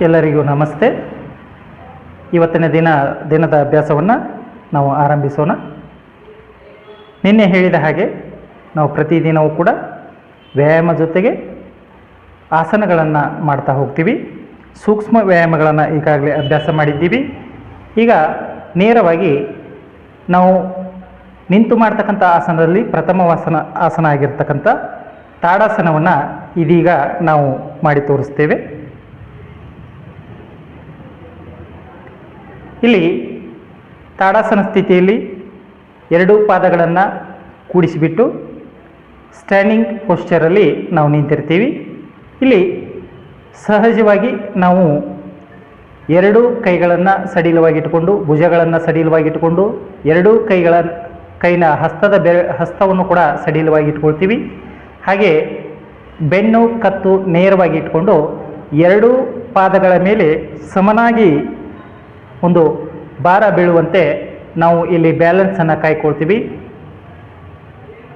ಎಲ್ಲರಿಗೂ ನಮಸ್ತೆ. ಇವತ್ತಿನ ದಿನ, ದಿನದ ಅಭ್ಯಾಸವನ್ನು ನಾವು ಆರಂಭಿಸೋಣ. ನಿನ್ನೆ ಹೇಳಿದ ಹಾಗೆ, ನಾವು ಪ್ರತಿದಿನವೂ ಕೂಡ ವ್ಯಾಯಾಮ ಜೊತೆಗೆ ಆಸನಗಳನ್ನು ಮಾಡ್ತಾ ಹೋಗ್ತೀವಿ. ಸೂಕ್ಷ್ಮ ವ್ಯಾಯಾಮಗಳನ್ನು ಈಗಾಗಲೇ ಅಭ್ಯಾಸ ಮಾಡಿದ್ದೀವಿ. ಈಗ ನೇರವಾಗಿ ನಾವು ನಿಂತು ಮಾಡ್ತಕ್ಕಂಥ ಆಸನದಲ್ಲಿ ಪ್ರಥಮವಾಸನ ಆಸನ ಆಗಿರ್ತಕ್ಕಂಥ ತಾಡಾಸನವನ್ನು ಇದೀಗ ನಾವು ಮಾಡಿ ತೋರಿಸ್ತೇವೆ. ಇಲ್ಲಿ ತಾಡಾಸನ ಸ್ಥಿತಿಯಲ್ಲಿ ಎರಡೂ ಪಾದಗಳನ್ನು ಕೂಡಿಸಿಬಿಟ್ಟು ಸ್ಟ್ಯಾಂಡಿಂಗ್ ಪೋಶ್ಚರಲ್ಲಿ ನಾವು ನಿಂತಿರ್ತೀವಿ. ಇಲ್ಲಿ ಸಹಜವಾಗಿ ನಾವು ಎರಡೂ ಕೈಗಳನ್ನು ಸಡಿಲವಾಗಿಟ್ಟುಕೊಂಡು ಭುಜಗಳನ್ನು ಸಡಿಲವಾಗಿಟ್ಟುಕೊಂಡು ಎರಡೂ ಕೈಗಳ ಕೈನ ಹಸ್ತದ ಬೆ, ಹಸ್ತವನ್ನು ಕೂಡ ಸಡಿಲವಾಗಿ ಇಟ್ಕೊಳ್ತೀವಿ. ಹಾಗೆ ಬೆನ್ನು, ಕತ್ತು ನೇರವಾಗಿ ಇಟ್ಕೊಂಡು ಎರಡೂ ಪಾದಗಳ ಮೇಲೆ ಸಮನಾಗಿ ಒಂದು ಭಾರ ಬೀಳುವಂತೆ ನಾವು ಇಲ್ಲಿ ಬ್ಯಾಲೆನ್ಸನ್ನು ಕಾಯ್ಕೊಳ್ತೀವಿ.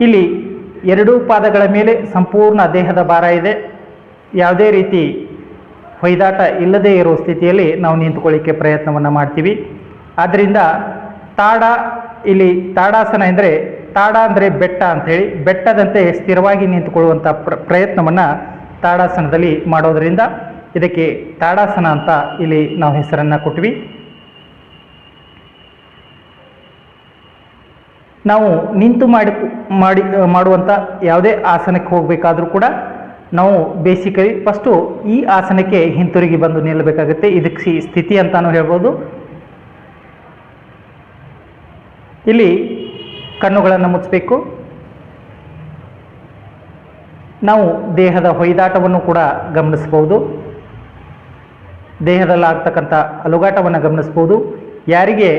ಇಲ್ಲಿ ಎರಡೂ ಪಾದಗಳ ಮೇಲೆ ಸಂಪೂರ್ಣ ದೇಹದ ಭಾರ ಇದೆ. ಯಾವುದೇ ರೀತಿ ಹೊಯ್ದಾಟ ಇಲ್ಲದೇ ಇರೋ ಸ್ಥಿತಿಯಲ್ಲಿ ನಾವು ನಿಂತುಕೊಳ್ಳಿಕ್ಕೆ ಪ್ರಯತ್ನವನ್ನು ಮಾಡ್ತೀವಿ. ಆದ್ದರಿಂದ ತಾಡ ಇಲ್ಲಿ ತಾಡಾಸನ ಎಂದರೆ ತಾಡ ಅಂದರೆ ಬೆಟ್ಟ ಅಂಥೇಳಿ ಬೆಟ್ಟದಂತೆ ಸ್ಥಿರವಾಗಿ ನಿಂತುಕೊಳ್ಳುವಂಥ ಪ್ರ ಪ್ರಯತ್ನವನ್ನು ತಾಡಾಸನದಲ್ಲಿ ಮಾಡೋದರಿಂದ ಇದಕ್ಕೆ ತಾಡಾಸನ ಅಂತ ಇಲ್ಲಿ ನಾವು ಹೆಸರನ್ನು ಕೊಟ್ವಿ. ನಾವು ನಿಂತು ಮಾಡಿ ಮಾಡಿ ಮಾಡುವಂಥ ಯಾವುದೇ ಆಸನಕ್ಕೆ ಹೋಗಬೇಕಾದ್ರೂ ಕೂಡ ನಾವು ಬೇಸಿಕಲಿ ಫಸ್ಟು ಈ ಆಸನಕ್ಕೆ ಹಿಂತಿರುಗಿ ಬಂದು ನಿಲ್ಲಬೇಕಾಗುತ್ತೆ. ಇದಕ್ಕೆ ಸಿ- ಸ್ಥಿತಿ ಅಂತಲೂ ಹೇಳ್ಬೋದು. ಇಲ್ಲಿ ಕಣ್ಣುಗಳನ್ನು ಮುಚ್ಚಬೇಕು ನಾವು ದೇಹದ ಹೊಯ್ದಾಟವನ್ನು ಕೂಡ ಗಮನಿಸ್ಬೋದು ದೇಹದಲ್ಲಿ ಆಗ್ತಕ್ಕಂಥ ಅಲುಗಾಟವನ್ನು ಗಮನಿಸ್ಬೋದು ಯಾರಿಗೆ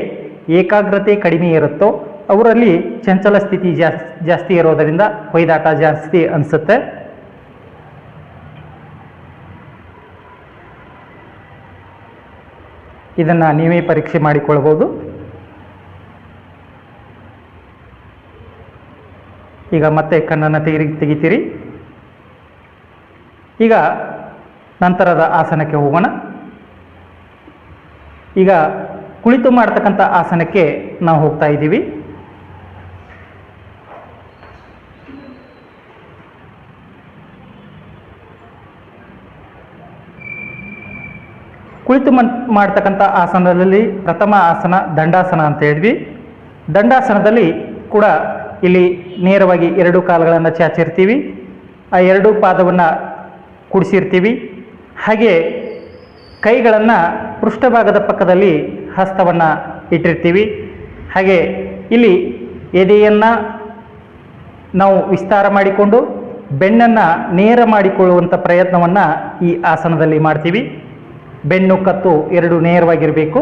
ಏಕಾಗ್ರತೆ ಕಡಿಮೆ ಇರುತ್ತೋ ಅವರಲ್ಲಿ ಚಂಚಲ ಸ್ಥಿತಿ ಜಾಸ್ತಿ ಜಾಸ್ತಿ ಇರೋದರಿಂದ ಹೊಯ್ದಾಟ ಜಾಸ್ತಿ ಅನಿಸುತ್ತೆ. ಇದನ್ನು ನೀವೇ ಪರೀಕ್ಷೆ ಮಾಡಿಕೊಳ್ಬೋದು. ಈಗ ಮತ್ತೆ ಕಣ್ಣನ್ನು ತೆಗಿ ತೆಗಿತೀರಿ. ಈಗ ನಂತರದ ಆಸನಕ್ಕೆ ಹೋಗೋಣ. ಈಗ ಕುಳಿತು ಮಾಡ್ತಕ್ಕಂಥ ಆಸನಕ್ಕೆ ನಾವು ಹೋಗ್ತಾ ಇದ್ದೀವಿ. ಕುಳಿತು ಮನ್, ಮಾಡ್ತಕ್ಕಂಥ ಆಸನದಲ್ಲಿ ಪ್ರಥಮ ಆಸನ ದಂಡಾಸನ ಅಂತ ಹೇಳಿದ್ವಿ. ದಂಡಾಸನದಲ್ಲಿ ಕೂಡ ಇಲ್ಲಿ ನೇರವಾಗಿ ಎರಡು ಕಾಲುಗಳನ್ನು ಚಾಚಿರ್ತೀವಿ. ಆ ಎರಡು ಪಾದವನ್ನು ಕುಡಿಸಿರ್ತೀವಿ. ಹಾಗೆ ಕೈಗಳನ್ನು ಪೃಷ್ಠಭಾಗದ ಪಕ್ಕದಲ್ಲಿ ಹಸ್ತವನ್ನು ಇಟ್ಟಿರ್ತೀವಿ. ಹಾಗೆ ಇಲ್ಲಿ ಎದೆಯನ್ನು ನಾವು ವಿಸ್ತಾರ ಮಾಡಿಕೊಂಡು ಬೆನ್ನನ್ನು ನೇರ ಮಾಡಿಕೊಳ್ಳುವಂಥ ಪ್ರಯತ್ನವನ್ನು ಈ ಆಸನದಲ್ಲಿ ಮಾಡ್ತೀವಿ. ಬೆನ್ನು ಕತ್ತು ಎರಡು ನೇರವಾಗಿರಬೇಕು.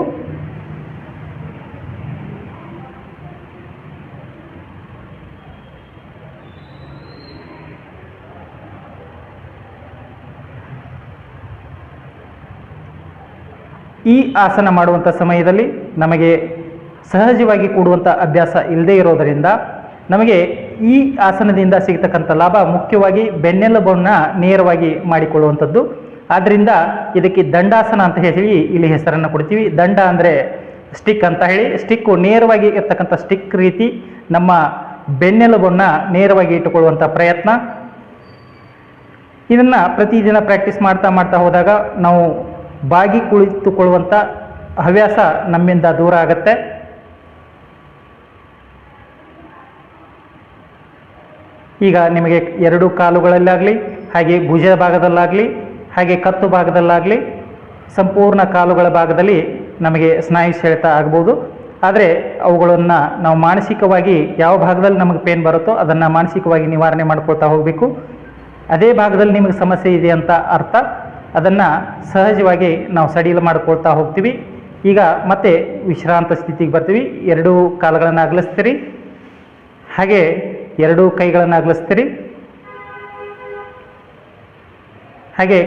ಈ ಆಸನ ಮಾಡುವಂಥ ಸಮಯದಲ್ಲಿ ನಮಗೆ ಸಹಜವಾಗಿ ಕೂಡುವಂಥ ಅಭ್ಯಾಸ ಇಲ್ಲದೇ ಇರೋದರಿಂದ ನಮಗೆ ಈ ಆಸನದಿಂದ ಸಿಗತಕ್ಕಂಥ ಲಾಭ ಮುಖ್ಯವಾಗಿ ಬೆನ್ನೆಲುಬನ್ನು ನೇರವಾಗಿ ಮಾಡಿಕೊಳ್ಳುವಂಥದ್ದು. ಆದ್ದರಿಂದ ಇದಕ್ಕೆ ದಂಡಾಸನ ಅಂತ ಹೇಳಿ ಇಲ್ಲಿ ಹೆಸರನ್ನು ಕೊಡ್ತೀವಿ. ದಂಡ ಅಂದರೆ ಸ್ಟಿಕ್ ಅಂತ ಹೇಳಿ. ಸ್ಟಿಕ್ಕು ನೇರವಾಗಿ ಇರ್ತಕ್ಕಂಥ ಸ್ಟಿಕ್ ರೀತಿ ನಮ್ಮ ಬೆನ್ನೆಲುಬನ್ನು ನೇರವಾಗಿ ಇಟ್ಟುಕೊಳ್ಳುವಂಥ ಪ್ರಯತ್ನ. ಇದನ್ನು ಪ್ರತಿದಿನ ಪ್ರಾಕ್ಟೀಸ್ ಮಾಡ್ತಾ ಮಾಡ್ತಾ ಹೋದಾಗ ನಾವು ಬಾಗಿ ಕುಳಿತುಕೊಳ್ಳುವಂಥ ಹವ್ಯಾಸ ನಮ್ಮಿಂದ ದೂರ ಆಗುತ್ತೆ. ಈಗ ನಿಮಗೆ ಎರಡು ಕಾಲುಗಳಲ್ಲಾಗಲಿ, ಹಾಗೆ ಭುಜದ ಭಾಗದಲ್ಲಾಗಲಿ ಹಾಗೆ ಕತ್ತು ಭಾಗದಲ್ಲಾಗಲಿ ಸಂಪೂರ್ಣ ಕಾಲುಗಳ ಭಾಗದಲ್ಲಿ ನಮಗೆ ಸ್ನಾಯು ಸೆಳೆತ ಆಗ್ಬೋದು. ಆದರೆ ಅವುಗಳನ್ನು ನಾವು ಮಾನಸಿಕವಾಗಿ ಯಾವ ಭಾಗದಲ್ಲಿ ನಮಗೆ ಪೇನ್ ಬರುತ್ತೋ ಅದನ್ನು ಮಾನಸಿಕವಾಗಿ ನಿವಾರಣೆ ಮಾಡ್ಕೊಳ್ತಾ ಹೋಗಬೇಕು. ಅದೇ ಭಾಗದಲ್ಲಿ ನಿಮಗೆ ಸಮಸ್ಯೆ ಇದೆ ಅಂತ ಅರ್ಥ. ಅದನ್ನು ಸಹಜವಾಗಿ ನಾವು ಸಡಿಲ ಮಾಡ್ಕೊಳ್ತಾ ಹೋಗ್ತೀವಿ. ಈಗ ಮತ್ತೆ ವಿಶ್ರಾಂತ ಸ್ಥಿತಿಗೆ ಬರ್ತೀವಿ. ಎರಡೂ ಕಾಲುಗಳನ್ನು ಅಗಲಿಸ್ತೀರಿ. ಹಾಗೆ ಎರಡೂ ಕೈಗಳನ್ನು ಅಗಲಿಸ್ತೀರಿ. ಹಾಗೆ